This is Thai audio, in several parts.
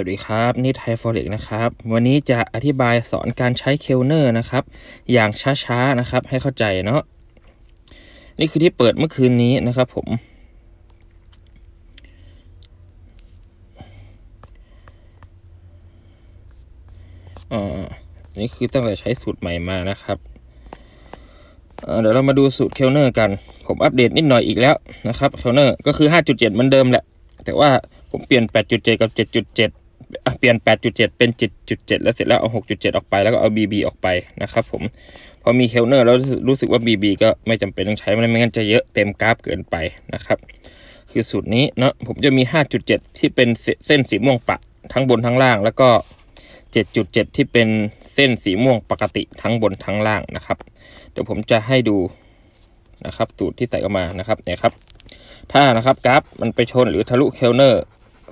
วัสดีครับ นี่ไทยฟอเร็กนะครับ วันนี้จะอธิบายสอนการใช้เคลเนอร์นะครับ อย่างช้าๆนะครับ ให้เข้าใจเนาะนี่คือที่เปิดเมื่อคืนนี้นะครับผม อ่านี่คือตั้งแต่ใช้สูตรใหม่มานะครับอ่าเดี๋ยวเรามาดูสูตรเคลเนอร์กัน ผมอัปเดตนิดหน่อยอีกแล้วนะครับเคลเนอร์ก็คือ 5.7 เหมือนเดิมแหละ แต่ว่าผมเปลี่ยน 8.7 กับ 7.7 เปลี่ยน 8.7 เป็น 7.7 แล้วเสร็จแล้วเอา 6.7 ออกไปแล้วก็เอา BB ออกไปนะครับผมพอมีเคลเนอร์แล้วรู้สึกว่า BB ก็ไม่จำเป็นต้องใช้มันไม่งั้นจะเยอะเต็มกราฟเกินไปนะครับ คือสูตรนี้เนาะผมจะมี 5.7 ที่เป็นเส้นสีม่วงปะทั้งบนทั้งล่าง แล้วก็ 7.7 ที่เป็นเส้นสีม่วงปกติทั้งบนทั้งล่างนะครับ เดี๋ยวผมจะให้ดูนะครับสูตรที่ใส่เข้ามานะครับเนี่ยครับ ถ้านะครับกราฟมันไปชนหรือทะลุเคลเนอร์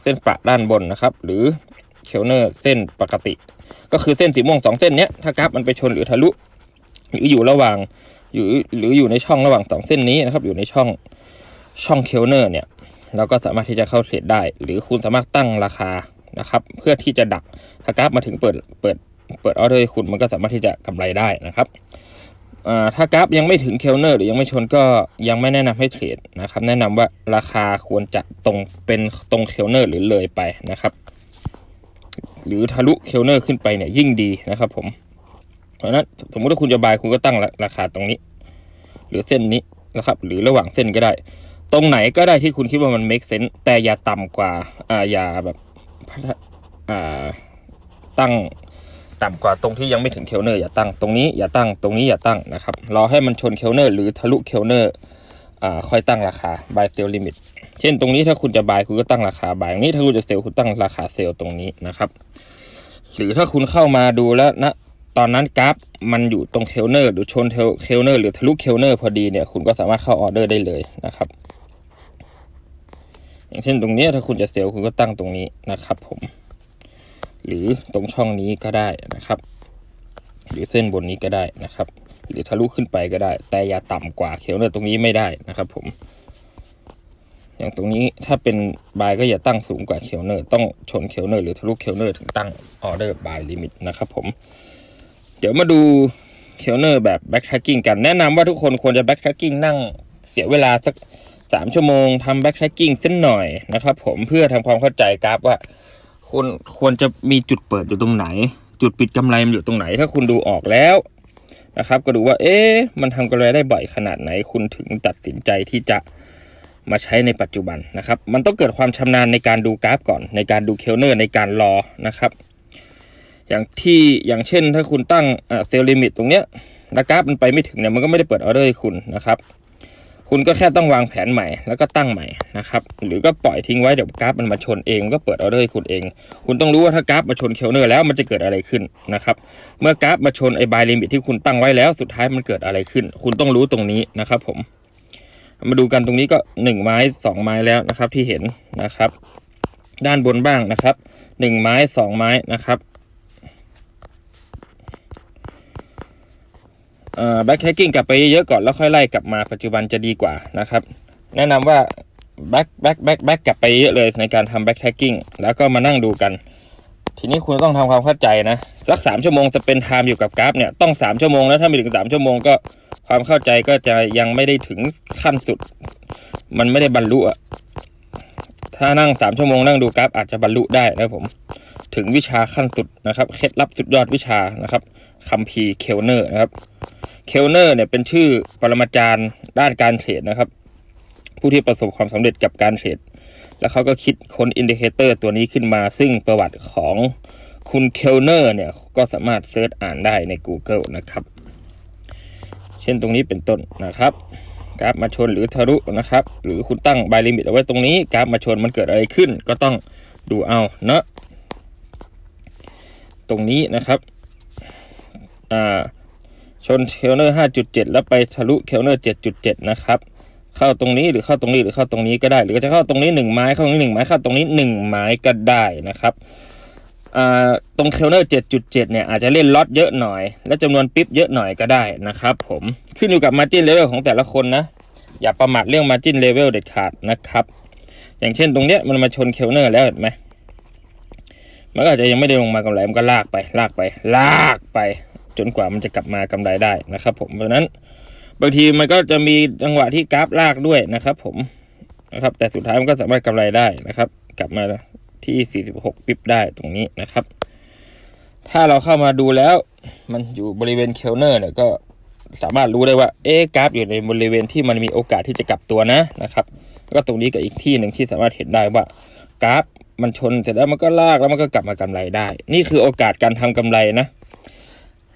เส้นปะด้านบนนะครับ หรือ เคลเนอร์เส้นปกติ ก็คือเส้นสีม่วงสองเส้นเนี้ยถ้ากราฟมันไปชนหรือทะลุหรืออยู่ระหว่างอยู่หรืออยู่ในช่องระหว่างสองเส้นนี้นะครับ อยู่ในช่องช่องเคลเนอร์เนี่ยเราก็สามารถที่จะเข้าเทรดได้ หรือคุณสามารถตั้งราคานะครับ เพื่อที่จะดักถ้ากราฟมาถึงเปิดเปิดเปิดออเดอร์คุณมันก็สามารถที่จะกำไรได้นะครับถ้ากราฟยังไม่ถึงเคลเนอร์หรือยังไม่ชนก็ยังไม่แนะนำให้เทรดนะครับ แนะนำว่าราคาควรจะตรงเป็นตรงเคลเนอร์หรือเลยไปนะครับ หรือทะลุเคลเนอร์ขึ้นไปเนี่ยยิ่งดีนะครับผม เพราะนั้นสมมติว่าคุณจะบายคุณก็ตั้งราคาตรงนี้ หรือเส้นนี้นะครับ หรือระหว่างเส้นก็ได้ ตรงไหนก็ได้ที่คุณคิดว่ามัน make sense แต่อย่าต่ำกว่าอ่าอย่าแบบอ่าตั้งต่ำกว่าตรงที่ยังไม่ถึงเคลเนอร์อย่าตั้งตรงนี้อย่าตั้งตรงนี้อย่าตั้งนะครับรอให้มันชนเคลเนอร์หรือทะลุเคลเนอร์อ่าค่อยตั้งราคา buy sell limit เช่นตรงนี้ถ้าคุณจะบายคุณก็ตั้งราคาบายอย่างนี้ถ้าคุณจะเซลคุณตั้งราคาเซลตรงนี้นะครับ หรือถ้าคุณเข้ามาดูแล้วนะตอนนั้นกราฟมันอยู่ตรงเคลเนอร์หรือชนเคลเนอร์หรือทะลุเคลเนอร์พอดีเนี่ยคุณก็สามารถเข้าออเดอร์ได้เลยนะครับ อย่างเช่นตรงนี้ถ้าคุณจะเซลล์คุณก็ตั้งตรงนี้นะครับ ผม หรือตรงช่องนี้ก็ได้นะครับ หรือเส้นบนนี้ก็ได้นะครับ หรือทะลุขึ้นไปก็ได้ แต่อย่าต่ำกว่าเคลเนอร์ตรงนี้ไม่ได้นะครับ ผม อย่างตรงนี้ถ้าเป็นบายก็อย่าตั้งสูงกว่าเคลเนอร์ต้องชนเคลเนอร์หรือทะลุเคลเนอร์ถึงตั้งออเดอร์บายลิมิตนะครับผมเดี๋ยวมาดูเคลเนอร์แบบแบ็กท r กกิ้งกันแนะนำว่าทุกคนควรจะแบ็กท r กกิ้งนั่งเสียเวลาสักสามชั่วโมงทำแบ็กท r กกิ้งส้นหน่อยนะครับผมเพื่อทำความเข้าใจกราฟว่าคุณควรจะมีจุดเปิดอยู่ตรงไหน จุดปิดกำไรมันอยู่ตรงไหน ถ้าคุณดูออกแล้วนะครับ ก็ดูว่าเอ๊ะมันทำกำไรได้บ่อยขนาดไหนคุณถึงตัดสินใจที่จะ มาใช้ในปัจจุบันนะครับ มันต้องเกิดความชำนาญในการดูกราฟก่อน ในการดูเคลเนอร์ในการรอนะครับ อย่างที่อย่างเช่นถ้าคุณตั้งเซลล์ลิมิตตรงเนี้ยแล้วกราฟมันไปไม่ถึงเนี่ยมันก็ไม่ได้เปิดออเดอร์ให้คุณนะครับ คุณก็แค่ต้องวางแผนใหม่แล้วก็ตั้งใหม่นะครับ หรือก็ปล่อยทิ้งไว้เดี๋ยวกราฟมันมาชนเองก็เปิดออเดอร์ให้คุณเอง คุณต้องรู้ว่าถ้ากราฟมาชนเคลเนอร์แล้วมันจะเกิดอะไรขึ้นนะครับ เมื่อกราฟมาชนไอ้บายลิมิตที่คุณตั้งไว้แล้วสุดท้ายมันเกิดอะไรขึ้น คุณต้องรู้ตรงนี้นะครับผม มาดูกันตรงนี้ก็หนึ่งไม้สองไม้แล้วนะครับที่เห็นนะครับ ด้านบนบ้างนะครับหนึ่งไม้สองไม้นะครับแบ็คแท็กกิ้งกลับไปเยอะๆก่อนแล้วค่อยไล่กลับมาปัจจุบันจะดีกว่านะครับ แนะนำว่าแบ็คแบ็คแบ็คแบ็คกลับไปเยอะเลยในการทำแบ็คแท็กกิ้งแล้วก็มานั่งดูกัน ทีนี้คุณต้องทำความเข้าใจนะสักสามชั่วโมงจะเป็นไทม์อยู่กับกราฟเนี่ยต้องสามชั่วโมงแล้วถ้าไม่ถึงสามชั่วโมงก็ความเข้าใจก็จะยังไม่ได้ถึงขั้นสุด มันไม่ได้บรรลุอะถ้านั่งสามชั่วโมงนั่งดูกราฟอาจจะบรรลุได้นะผมถึงวิชาขั้นสุดนะครับเคล็ดลับสุดยอดวิชานะครับคัมภีร์เคลเนอร์นะครับเคลเนอร์เนี่ยเป็นชื่อปรมาจารย์ด้านการเทรดนะครับ ผู้ที่ประสบความสำเร็จกับการเทรด แล้วเขาก็คิดค้นอินดิเคเตอร์ตัวนี้ขึ้นมา ซึ่งประวัติของคุณเคลเนอร์เนี่ยก็สามารถเซิร์ชอ่านได้ใน Google นะครับ เช่นตรงนี้เป็นต้นนะครับ กราฟมาชนหรือทะลุนะครับ หรือคุณตั้งบายลิมิตเอาไว้ตรงนี้ กราฟมาชนมันเกิดอะไรขึ้น ก็ต้องดูเอาเนาะตรงนี้นะครับอ่าชนเคลเนอร์ 5.7 แล้วไปทะลุเคลเนอร์ 7.7 นะครับ เข้าตรงนี้หรือเข้าตรงนี้หรือเข้าตรงนี้ก็ได้ หรือจะเข้าตรงนี้1ไม้เข้าตรงนี้1ไม้เข้าตรงนี้1ไม้ก็ได้นะครับตรงเคลเนอร์7.7 เนี่ยอาจจะเล่นล็อตเยอะหน่อย และจำนวนปิ๊บเยอะหน่อยก็ได้นะครับผมขึ้นอยู่กับ margin level ของแต่ละคนนะ อย่าประมาทเรื่อง margin level เด็ดขาดนะครับ อย่างเช่นตรงเนี้ยมันมาชนเคลเนอร์แล้วเห็นไหมมันก็อาจจะยังไม่ได้ลงมากำไรมันก็ลากไปลากไป ลากไป จนกว่ามันจะกลับมากำไรได้นะครับผมเพราะนั้น บางทีมันก็จะมีจังหวะที่กราฟลากด้วยนะครับ ผมนะครับ แต่สุดท้ายมันก็สามารถกำไรได้นะครับ กลับมาที่ 46 ปิบได้ตรงนี้นะครับ ถ้าเราเข้ามาดูแล้ว มันอยู่บริเวณเคลเนอร์เนี่ยก็สามารถรู้ได้ว่าเอ๊กราฟอยู่ในบริเวณที่มันมีโอกาสที่จะกลับตัวนะนะครับ ก็ตรงนี้ก็อีกที่หนึ่งที่สามารถเห็นได้ว่ากราฟมันชนเสร็จแล้วมันก็ลากแล้วมันก็กลับมากำไรได้ นี่คือโอกาสการทำกำไรนะ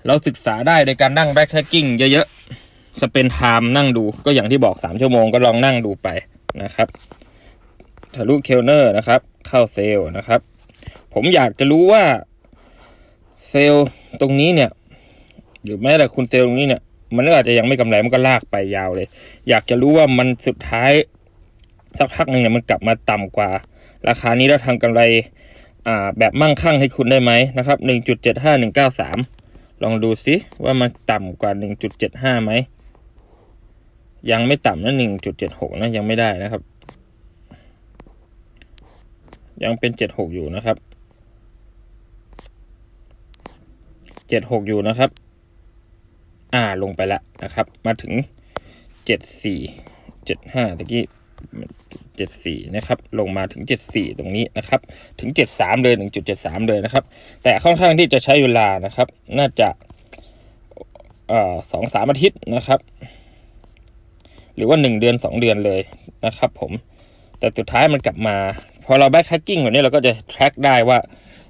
เราศึกษาได้โดยการนั่งแบ็กแท็กกิ้งเยอะๆ สเปนไทม์นั่งดูก็อย่างที่บอก 3 ชั่วโมงก็ลองนั่งดูไปนะครับทะลุเคลเนอร์นะครับ เข้าเซลล์นะครับ ผมอยากจะรู้ว่าเซลล์ตรงนี้เนี่ยหรือแม้แต่คุณเซลล์ตรงนี้เนี่ย มันก็อาจจะยังไม่กำไรมันก็ลากไปยาวเลย อยากจะรู้ว่ามันสุดท้าย สักพักหนึ่งเนี่ยมันกลับมาต่ำกว่า ราคานี้แล้วทำกำไรอ่าแบบมั่งคั่งให้คุณได้ไหมนะครับหนึ่งจุดเจ็ดห้าหนึ่งเก้าสามลองดูซิว่ามันต่ำกว่าหนึ่งจุดเจ็ดห้าไหม ยังไม่ต่ำนะหนึ่งจุดเจ็ดหกนะยังไม่ได้นะครับ ยังเป็นเจ็ดหกอยู่นะครับเจ็ดหกอยู่นะครับ อ่าลงไปแล้วนะครับ มาถึงเจ็ดสี่เจ็ดห้าตะกี้เจ็ดสี่นะครับ ลงมาถึงเจ็ดสี่ตรงนี้นะครับ ถึงเจ็ดสามเลยหนึ่งจุดเจ็ดสามเลยนะครับ แต่ค่อนข้างที่จะใช้เวลานะครับ น่าจะอสองสามอาทิตย์นะครับ รือว่าหนึ่งเดือนสองเดือนเลยนะครับผมแต่สุดท้ายมันกลับมา พอเราแบ็คแท็กกิ้งแบบนี้เราก็จะ track ได้ว่า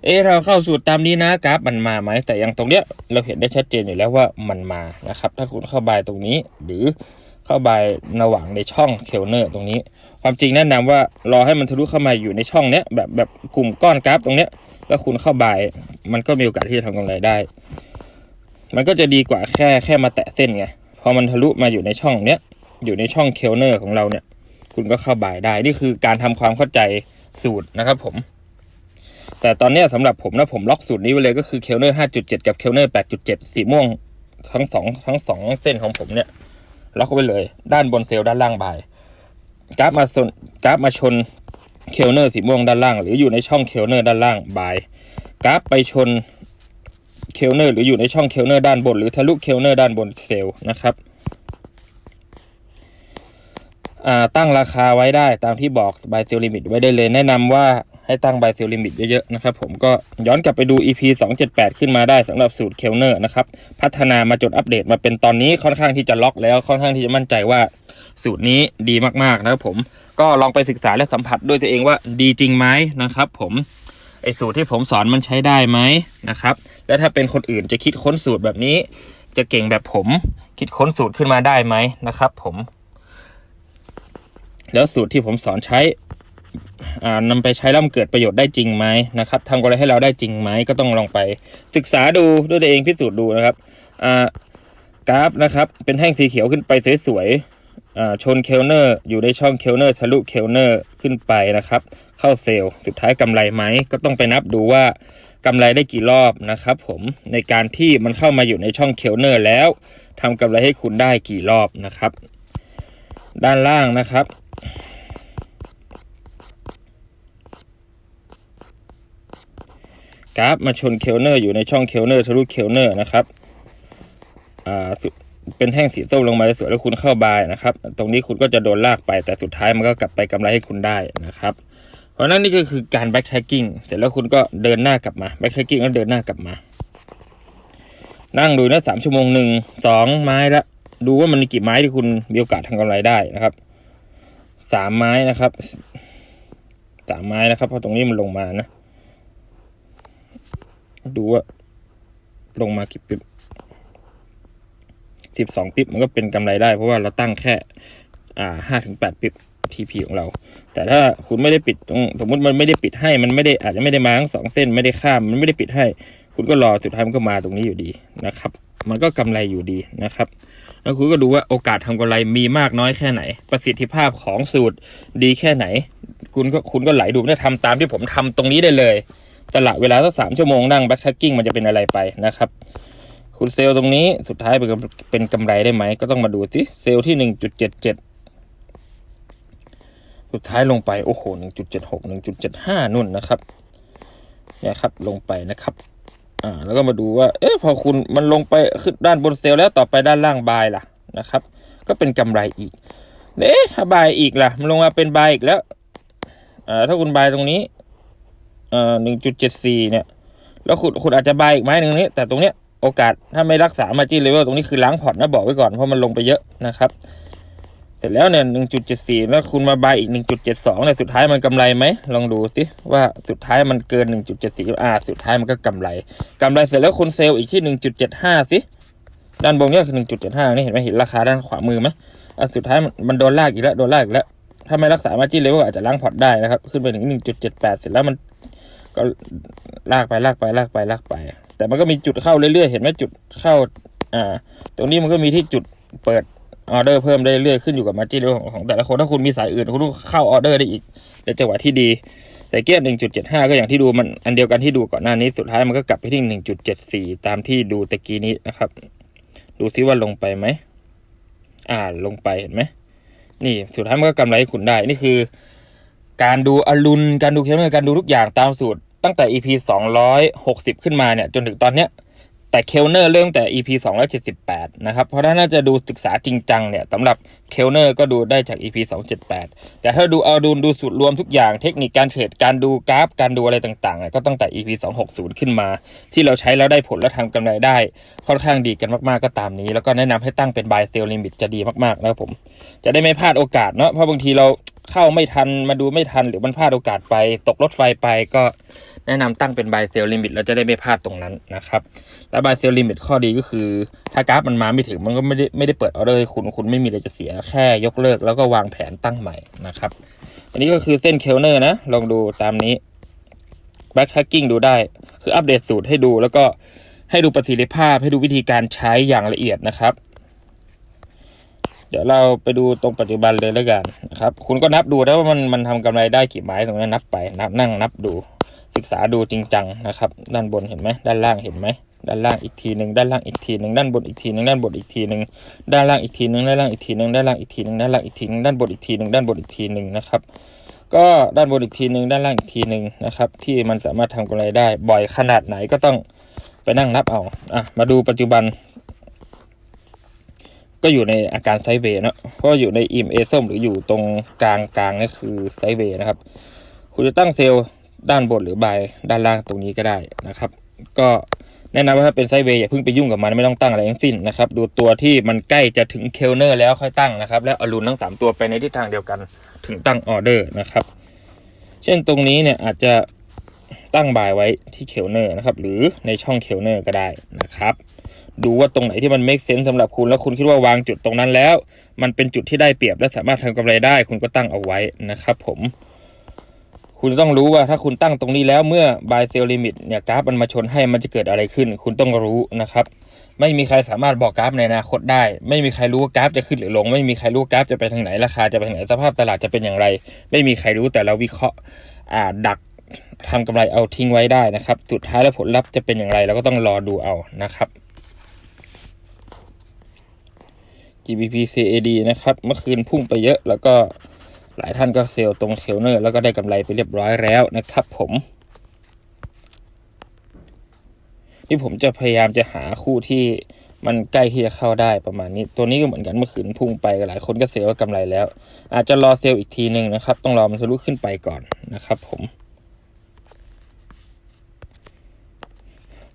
เอ๊ะเราเข้าสูตรตามนี้นะกราฟมันมาไหมแต่อย่างตรงเนี้ยเราเห็นได้ชัดเจนอยู่แล้วว่ามันมานะครับ ถ้าคุณเข้าบายตรงนี้ หรือเข้าบายระหว่างในช่องเคลเนอร์ตรงนี้ ความจริงแนะนำว่ารอให้มันทะลุเข้ามาอยู่ในช่องเนี้ยแบบแบบกลุ่มก้อนกราฟตรงเนี้ยแล้วคุณเข้าบายมันก็มีโอกาสที่จะทำกำไรได้ มันก็จะดีกว่าแค่แค่มาแตะเส้นไงพอมันทะลุมาอยู่ในช่องเนี้ย อยู่ในช่องเคลเนอร์ของเราเนี่ย คุณก็เข้าบายได้ นี่คือการทำความเข้าใจสูตรนะครับผม แต่ตอนนี้ยสำหรับผมนะผมล็อกสูตรนี้ไว้เลยก็คือเคลเนอร์5.7กับเคลเนอร์8.7สีม่วงทั้งสองทั้งสองเส้นของผมเนี่ยล็อกไว้เลย ด้านบนเซลล์ด้านล่างบายกราฟมาชนกราฟมาชนเคลเนอร์สีม่วงด้านล่าง หรืออยู่ในช่องเคลเนอร์ด้านล่างบายกราฟไปชนเคลเนอร์หรืออยู่ในช่องเคลเนอร์ด้านบน หรือทะลุเคลเนอร์ด้านบนเซลล์นะครับ ตั้งราคาไว้ได้ตามที่บอก buy sell limit ไว้ได้เลยแนะนำว่าให้ตั้ง buy sell limit เยอะๆนะครับผมก็ย้อนกลับไปดู EP 278 ขึ้นมาได้สำหรับสูตรเคลเนอร์นะครับ พัฒนามาจนอัปเดตมาเป็นตอนนี้ค่อนข้างที่จะล็อกแล้วค่อนข้างที่จะมั่นใจว่าสูตรนี้ดีมากๆนะครับผมก็ลองไปศึกษาและสัมผัสด้วยตัวเองว่าดีจริงไหมนะครับผมไอสูตรที่ผมสอนมันใช้ได้ไหมนะครับและถ้าเป็นคนอื่นจะคิดค้นสูตรแบบนี้ จะเก่งแบบผม คิดค้นสูตรขึ้นมาได้ไหมนะครับผม แล้วสูตรที่ผมสอนใช้อ่านำไปใช้แล้วมันเกิดประโยชน์ได้จริงไหมนะครับทำกำไรให้เราได้จริงไหมก็ต้องลองไปศึกษาดูด้วยตัวเองพิสูจน์ดูนะครับกราฟนะครับ เป็นแท่งสีเขียวขึ้นไปสวยๆชนเคลเนอร์อยู่ในช่องเคลเนอร์ทะลุเคลเนอร์ขึ้นไปนะครับ เข้าเซลล์ สุดท้ายกำไรไหมก็ต้องไปนับดูว่ากำไรได้กี่รอบนะครับ ผมในการที่มันเข้ามาอยู่ในช่องเคลเนอร์แล้วทำกำไรให้คุณได้กี่รอบนะครับ ด้านล่างนะครับ กราฟมาชนเคลเนอร์อยู่ในช่องเคลเนอร์ทะลุเคลเนอร์นะครับอ่าเป็นแท่งสีส้มลงมาสวยแล้วคุณเข้าบายนะครับ ตรงนี้คุณก็จะโดนลากไปแต่สุดท้ายมันก็กลับไปกำไรให้คุณได้นะครับ เพราะฉะนั้นนี่ก็คือการแบ็กแท็กกิ้งเสร็จแล้วคุณก็เดินหน้ากลับมาแบ็กแท็กกิ้งแล้วเดินหน้ากลับมา นั่งดูนะสามชั่วโมงหนึ่งสองไม้ละดูว่ามันมีกี่ไม้ที่คุณมีโอกาสทำกำไรได้นะครับ สามไม้นะครับสามไม้นะครับเพราะตรงนี้มันลงมานะ ดูว่า ลงมากี่ปิ๊บสิบสองปิ๊บมันก็เป็นกำไรได้ เพราะว่าเราตั้งแค่อ่าห้าถึงแปดปิ๊บ TP ของเรา แต่ถ้าคุณไม่ได้ปิดตรงสมมุติมันไม่ได้ปิดให้มันไม่ได้อาจจะไม่ได้มาทั้งสองเส้นไม่ได้ข้ามมันไม่ได้ปิดให้ คุณก็รอสุดท้ายมันก็มาตรงนี้อยู่ดีนะครับ มันก็กำไรอยู่ดีนะครับ แล้วคุณก็ดูว่าโอกาสทำกำไรมีมากน้อยแค่ไหน ประสิทธิภาพของสูตรดีแค่ไหน คุณก็คุณก็ไหลดูเนี่ยทำตามที่ผมทำตรงนี้ได้เลยตละเวลาสักสามชั่วโมงนั่งแบ็คแท็กกิ้งมันจะเป็นอะไรไปนะครับ คุณเซลล์ตรงนี้สุดท้ายเป็นกำเป็นกำไรได้ไหม ก็ต้องมาดูสิเซลล์ที่หนึ่งจุดเจ็ดเจ็ดสุดท้ายลงไป โอ้โหหนึ่งจุดเจ็ดหกหนึ่งจุดเจ็ดห้านุ่นนะครับเนี่ยครับลงไปนะครับ อ่าแล้วก็มาดูว่า เอ๊ะพอคุณมันลงไปขึ้นด้านบนเซลล์แล้วต่อไปด้านล่างบายล่ะนะครับ ก็เป็นกำไรอีกเอ๊ะถ้าบายอีกล่ะ มันลงมาเป็นบายอีกแล้วอ่าถ้าคุณบายตรงนี้เอ่อหนึ่งจุดเจ็ดสี่เนี่ย แล้วคุณคุณอาจจะบายอีกไม้หนึ่งนี้ แต่ตรงเนี้ยโอกาสถ้าไม่รักษามาจีเลเวลตรงนี้คือล้างพอร์ตนะบอกไว้ก่อนเพราะมันลงไปเยอะนะครับ สร็จแล้วเนี่ยหนึ่งจุดเจ็ดสี่แล้วคุณมาบายอีกหนึ่งจุดเจ็ดสองเนี่ยสุดท้ายมันกำไรไหมลองดูสิว่าสุดท้ายมันเกินหนึ่งจุดเจ็ดสี่อ่าสุดท้ายมันก็กำไรกำไรเสร็จแล้วคุณเซลล์อีกที่หนึ่งจุดเจ็ดห้าสิด้านบนเนี่ยคือหนึ่งจุดเจ็ดห้านี่เห็นไหมเห็นราคาด้านขวามือไหมอะสุดท้ายมันมันโดนลากอีกแล้วโดนลากอีกแล้วถ้าไม่รักษามาจีเลเวลอาจจะล้างพอร์ตได้นะครับ ขึ้นไปถึงหนึ่งจุดเจ็ดแปดเสร็จแล้วมันก็ลากไปลากไปลากไปลากไป แต่มันก็มีจุดเข้าเรื่อยๆเห็นไหมจุดเข้าอ่า ตรงนี้มันก็มีที่จุดเปิด ออเดอร์เพิ่มได้เรื่อยขึ้นอยู่กับมาจิ้นของของแต่ละคนถ้าคุณมีสายอื่นคุณต้องเข้าออเดอร์ได้อีกในจังหวะที่ดี แต่เกียร์หนึ่งจุดเจ็ดห้าก็อย่างที่ดูมันอันเดียวกันที่ดูก่อนหน้านี้สุดท้ายมันก็กลับไปที่หนึ่งจุดเจ็ดสี่ตามที่ดูตะกี้นี้นะครับ ดูซิว่าลงไปไหมอ่าลงไปเห็นไหมนี่สุดท้ายมันก็กำไรให้คุณได้นี่คือ การดูอรุณการดูเคลเนอร์การดูทุกอย่างตามสูตรตั้งแต่ EP 260 ขึ้นมาเนี่ย จนถึงตอนเนี้ย แต่เคลเนอร์เรื่องแต่ EP 278 นะครับ เพราะถ้าน่าจะดูศึกษาจริงจังเนี่ยสำหรับเคลเนอร์ก็ดูได้จาก EP 278 แต่ถ้าดูเอาดูดูสูตรรวมทุกอย่างเทคนิคการเทรดการดูกราฟ การดูอะไรต่างๆเนี่ยก็ตั้งแต่ EP 260 ขึ้นมา ที่เราใช้แล้วได้ผลและทำกำไรได้ ค่อนข้างดีกันมากๆก็ตามนี้ แล้วก็แนะนำให้ตั้งเป็น buy sell limit จะดีมากๆนะครับผม จะได้ไม่พลาดโอกาสเนาะเพราะบางทีเรา เข้าไม่ทันมาดูไม่ทันหรือมันพลาดโอกาสไป ตกรถไฟไปก็แนะนำตั้งเป็น buy sell limit เราจะได้ไม่พลาดตรงนั้นนะครับ และ buy sell limit ข้อดีก็คือ ถ้ากราฟมันมาไม่ถึงมันก็ไม่ได้ไม่ได้เปิดออเดอร์ให้คุณคุณไม่มีอะไรจะเสียแค่ยกเลิกแล้วก็วางแผนตั้งใหม่นะครับ อันนี้ก็คือเส้นเคลเนอร์นะ ลองดูตามนี้ back tracking ดูได้ คืออัปเดตสูตรให้ดูแล้วก็ให้ดูประสิทธิภาพให้ดูวิธีการใช้อย่างละเอียดนะครับ เดี๋ยวเราไปดูตรงปัจจุบันเลยแล้วกันนะครับ คุณก็นับดูนะว่ามันมันทำกำไรได้กี่ไม้ตรงนั้นนับไปนับนั่งนับดูศึกษาดูจริงจังนะครับ ด้านบนเห็นไหมด้านล่างเห็นไหมด้านล่างอีกทีหนึ่งด้านล่างอีกทีหนึ่งด้านบนอีกทีหนึ่งด้านบนอีกทีหนึ่งด้านล่างอีกทีหนึ่งด้านล่างอีกทีหนึ่งด้านล่างอีกทีหนึ่งด้านล่างอีกทีหนึ่งด้านบนอีกทีหนึ่งด้านบนอีกทีหนึ่งนะครับ ก็ด้านบนอีกทีหนึ่งด้านล่างอีกทีหนึ่งนะครับ ที่มันสามารถทำกำไรได้บ่อยขนาดไหนก็ต้องไปนั่งนับเอาอะมาดูปัจจุบัน ก็อยู่ในอาการไซเวย์นะเพราะอยู่ในอิมเอส้มหรืออยู่ตรงกลางกลางนี่คือไซเวย์นะครับ คุณจะตั้งเซลล์ด้านบนหรือบายด้านล่างตรงนี้ก็ได้นะครับ ก็แนะนำว่าถ้าเป็นไซเวย์อย่าเพิ่งไปยุ่งกับมันไม่ต้องตั้งอะไรทั้งสิ้นนะครับ ดูตัวที่มันใกล้จะถึงเคลเนอร์แล้วค่อยตั้งนะครับ แล้วอารูนทั้งสามตัวไปในทิศทางเดียวกันถึงตั้งออเดอร์นะครับ เช่นตรงนี้เนี่ยอาจจะตั้งบายไว้ที่เคลเนอร์นะครับ หรือในช่องเคลเนอร์ก็ได้นะครับ ดูว่าตรงไหนที่มัน make sense สำหรับคุณ แล้วคุณคิดว่าวางจุดตรงนั้นแล้ว มันเป็นจุดที่ได้เปรียบและสามารถทำกำไรได้ คุณก็ตั้งเอาไว้นะครับผม คุณต้องรู้ว่าถ้าคุณตั้งตรงนี้แล้วเมื่อ buy sell limit เนี่ยกราฟมันมาชนให้มันจะเกิดอะไรขึ้น คุณต้องรู้นะครับ ไม่มีใครสามารถบอกกราฟในอนาคตได้ ไม่มีใครรู้ว่ากราฟจะขึ้นหรือลง ไม่มีใครรู้กราฟจะไปทางไหนราคาจะไปทางไหนสภาพตลาดจะเป็นอย่างไร ไม่มีใครรู้แต่เราวิเคราะห์อ่าดักทำกำไรเอาทิ้งไว้ได้นะครับ สุดท้ายแล้วผลลัพธ์จะเป็นอย่างไรเราก็ต้องรอดูเอานะครับ GBP CAD นะครับ เมื่อคืนพุ่งไปเยอะ แล้วก็หลายท่านก็เซลล์ตรงเคลเนอร์ แล้วก็ได้กำไรไปเรียบร้อยแล้วนะครับผม นี่ผมจะพยายามจะหาคู่ที่มันใกล้ที่จะเข้าได้ประมาณนี้ ตัวนี้ก็เหมือนกันเมื่อคืนพุ่งไปหลายคนก็เซลล์ว่ากำไรแล้ว อาจจะรอเซลล์อีกทีหนึ่งนะครับ ต้องรอมันทะลุขึ้นไปก่อนนะครับ ผม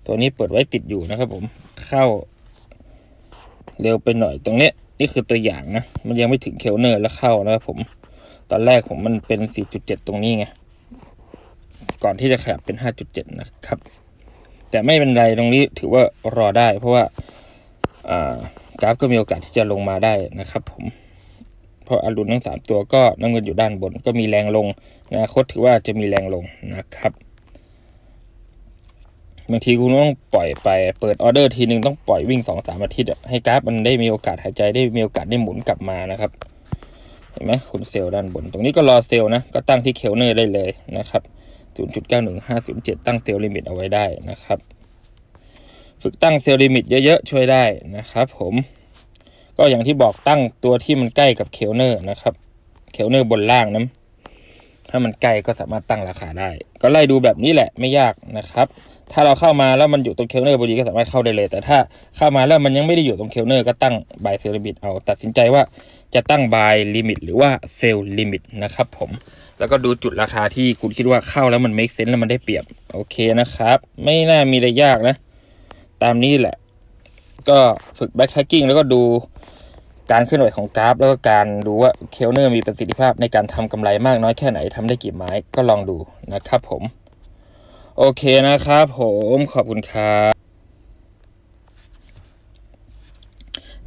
ตัวนี้เปิดไว้ติดอยู่นะครับผมเข้า เร็วไปหน่อยตรงเนี้ยนี่คือตัวอย่างนะ มันยังไม่ถึงเคลเนอร์แล้วเข้านะครับผม ตอนแรกผมมันเป็น 4.7 ตรงนี้ไง ก่อนที่จะขยับเป็น 5.7 นะครับ แต่ไม่เป็นไรตรงนี้ถือว่ารอได้ เพราะว่าากราฟก็มีโอกาสที่จะลงมาได้นะครับผม เพราะอรุณทั้งสามตัวก็น้ำเงินอยู่ด้านบน ก็มีแรงลงอนาคตถือว่าจะมีแรงลงนะครับ บางทีคุณต้องปล่อยไปเปิดออเดอร์ทีหนึ่งต้องปล่อยวิ่งสองสามอาทิตย์ให้กราฟมันได้มีโอกาสหายใจได้มีโอกาสได้หมุนกลับมานะครับ เห็นไหมคุณเซลล์ด้านบน ตรงนี้ก็รอเซลล์นะ ก็ตั้งที่เคลเนอร์ได้เลยนะครับ 0.91507 ตั้งเซลล์ลิมิตเอาไว้ได้นะครับ ฝึกตั้งเซลล์ลิมิตเยอะๆ ช่วยได้นะครับ ผม ก็อย่างที่บอกตั้งตัวที่มันใกล้กับเคลเนอร์นะครับ เคลเนอร์บนล่างนะถ้ามันใกล้ก็สามารถตั้งราคาได้ ก็ไล่ดูแบบนี้แหละไม่ยากนะครับ ถ้าเราเข้ามาแล้วมันอยู่ตรงเคลเนอร์พอดีก็สามารถเข้าได้เลย แต่ถ้าเข้ามาแล้วมันยังไม่ได้อยู่ตรงเคลเนอร์ก็ตั้งบายเซลลิมิตเอาตัดสินใจว่าจะตั้งบายลิมิตหรือว่าเซลลิมิตนะครับผมแล้วก็ดูจุดราคาที่คุณคิดว่าเข้าแล้วมัน make sense แล้วมันได้เปรียบ โอเคนะครับ ไม่น่ามีอะไรยากนะ ตามนี้แหละ ก็ฝึก back tracking แล้วก็ดูการเคลื่อนไหวของกราฟ แล้วก็การดูว่าเคลเนอร์มีประสิทธิภาพในการทำกำไรมากน้อยแค่ไหนทำได้กี่ไม้ก็ลองดูนะครับผม โอเคนะครับผมขอบคุณครับ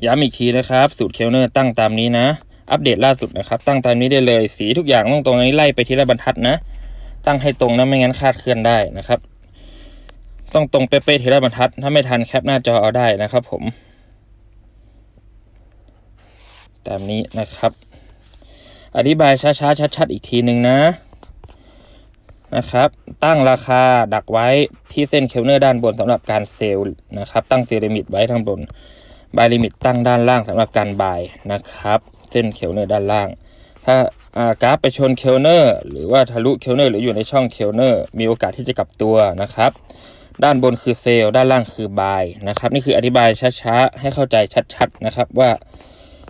ย้ำอีกทีนะครับ สูตรเคลเนอร์ตั้งตามนี้นะ อัปเดตล่าสุดนะครับ ตั้งตามนี้ได้เลย สีทุกอย่างต้องตรงนี้ไล่ไปทีละบรรทัดนะ ตั้งให้ตรงนะไม่งั้นคาดเคลื่อนได้นะครับ ต้องตรงเป๊ะๆทีละบรรทัด ถ้าไม่ทันแคปหน้าจอเอาได้นะครับผม ตามนี้นะครับ อธิบายช้าๆชัดๆอีกทีหนึ่งนะ นะครับ ตั้งราคาดักไว้ที่เส้นเคลเนอร์ด้านบนสำหรับการเซลล์นะครับ ตั้งเซลล์ลิมิตไว้ทางบนบายลิมิตตั้งด้านล่างสำหรับการบายนะครับ เส้นเคลเนอร์ด้านล่าง ถ้ากราฟไปชนเคลเนอร์หรือว่าทะลุเคลเนอร์หรืออยู่ในช่องเคลเนอร์มีโอกาสที่จะกลับตัวนะครับ ด้านบนคือเซลล์ด้านล่างคือบายนะครับ นี่คืออธิบายช้าๆให้เข้าใจชัดๆนะครับว่า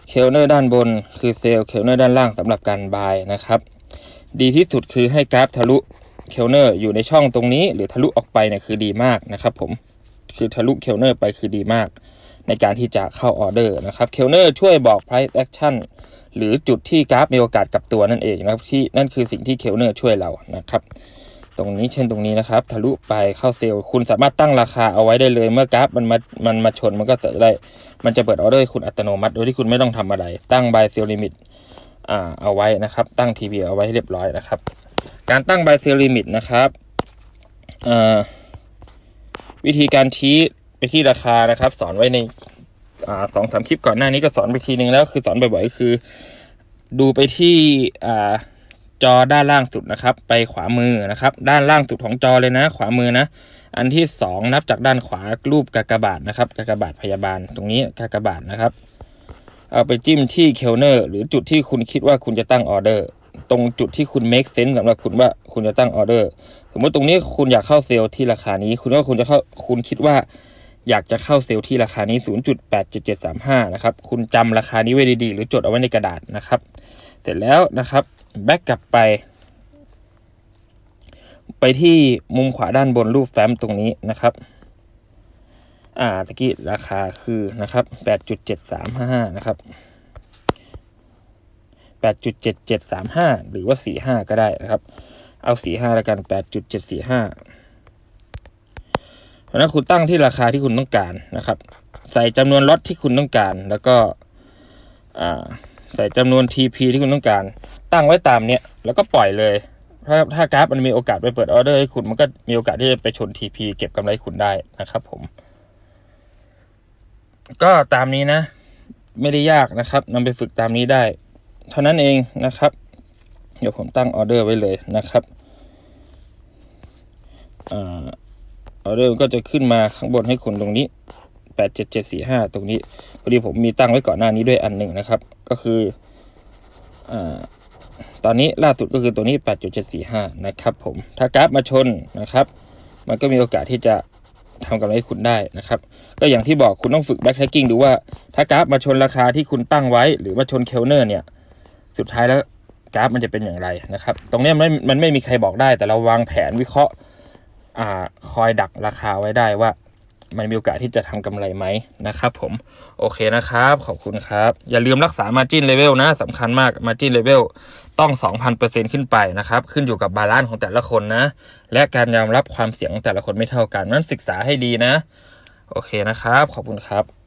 เคลเนอร์ด้านบนคือเซลล์เคลเนอร์ด้านล่างสำหรับการบายนะครับดีที่สุดคือให้กราฟทะลุ เคลเนอร์อยู่ในช่องตรงนี้ หรือทะลุออกไปเนี่ยคือดีมากนะครับผมคือทะลุเคลเนอร์ไปคือดีมาก ในการที่จะเข้าออเดอร์นะครับเคลเนอร์ช่วยบอก price action หรือจุดที่กราฟมีโอกาสกลับตัวนั่นเองนะครับที่นั่นคือสิ่งที่เคลเนอร์ช่วยเรานะครับตรงนี้เช่นตรงนี้นะครับทะลุไปเข้าเซลล์คุณสามารถตั้งราคาเอาไว้ได้เลย เมื่อกราฟมันมามันมาชนมันก็จะได้ มันจะเปิดออเดอร์คุณอัตโนมัติ โดยที่คุณไม่ต้องทำอะไร ตั้ง buy sell limit อ่าเอาไว้นะครับ ตั้ง TP เอาไว้ให้เรียบร้อยนะครับ การตั้ง buy sell limit นะครับวิธีการชี้ไปที่ราคานะครับ สอนไว้ในสองสามคลิปก่อนหน้านี้ก็สอนไปทีนึงแล้วคือสอนบ่อยๆคือ ดูไปที่จอด้านล่างสุดนะครับ ไปขวามือนะครับ ด้านล่างสุดของจอเลยนะ ขวามือนะ อันที่สองนับจากด้านขวารูปกากบาทนะครับกากบาทพยาบาลตรงนี้กากบาทนะครับ เอาไปจิ้มที่เคลเนอร์ หรือจุดที่คุณคิดว่าคุณจะตั้งออเดอร์ ตรงจุดที่คุณ make sense สำหรับคุณว่าคุณจะตั้งออเดอร์สมมติตรงนี้คุณอยากเข้าเซลล์ที่ราคานี้ คุณว่าคุณจะเข้าคุณคิดว่า อยากจะเข้าเซลล์ที่ราคานี้ 0.87735 นะครับ คุณจำราคานี้ไว้ดีๆ หรือจดเอาไว้ในกระดาษนะครับ เสร็จแล้วนะครับแบ็กกลับไป ไปที่มุมขวาด้านบนรูปแฟ้มตรงนี้นะครับอ่าตะกี้ราคาคือนะครับ 8.7355 นะครับ 8.7735 หรือว่า 45 ก็ได้นะครับ เอา 45 แล้วกัน 8.745เพราะนั้นคุณตั้งที่ราคาที่คุณต้องการนะครับ ใส่จำนวนล็อตที่คุณต้องการ แล้วก็ใส่จำนวน TP ที่คุณต้องการ ตั้งไว้ตามเนี้ย แล้วก็ปล่อยเลย ถ้าถ้ากราฟมันมีโอกาสไปเปิดออเดอร์ให้คุณมันก็มีโอกาสที่จะไปชน TP เก็บกำไรคุณได้นะครับผม ก็ตามนี้นะ ไม่ได้ยากนะครับนำไปฝึกตามนี้ได้ เท่านั้นเองนะครับ เดี๋ยวผมตั้งออเดอร์ไว้เลยนะครับออเดอร์ก็จะขึ้นมาข้างบนให้คุณตรงนี้87745ตรงนี้พอดีผมมีตั้งไว้ก่อนหน้านี้ด้วยอันหนึ่งนะครับ ก็คืออตอนนี้ล่าสุดก็คือตัวนี้8.745นะครับผมถ้ากราฟมาชนนะครับ มันก็มีโอกาสที่จะทำกำไรให้คุณได้นะครับ ก็อย่างที่บอกคุณต้องฝึก back tracking ดูว่า ถ้ากราฟมาชนราคาที่คุณตั้งไว้ หรือมาชนเคลเนอร์เนี่ย สุดท้ายแล้วกราฟมันจะเป็นอย่างไรนะครับ ตรงนี้มันมันไม่มีใครบอกได้ แต่เราวางแผนวิเคราะห์อ่าคอยดักราคาไว้ได้ว่า มันมีโอกาสที่จะทำกำไรไหมนะครับผมโอเคนะครับ ขอบคุณครับ อย่าลืมรักษา margin level นะสำคัญมาก margin level ต้อง 2,000%ขึ้นไปนะครับ ขึ้นอยู่กับบาลานซ์ของแต่ละคนนะ และการยอมรับความเสี่ยงของแต่ละคนไม่เท่ากันนั้นศึกษาให้ดีนะ โอเคนะครับ ขอบคุณครับ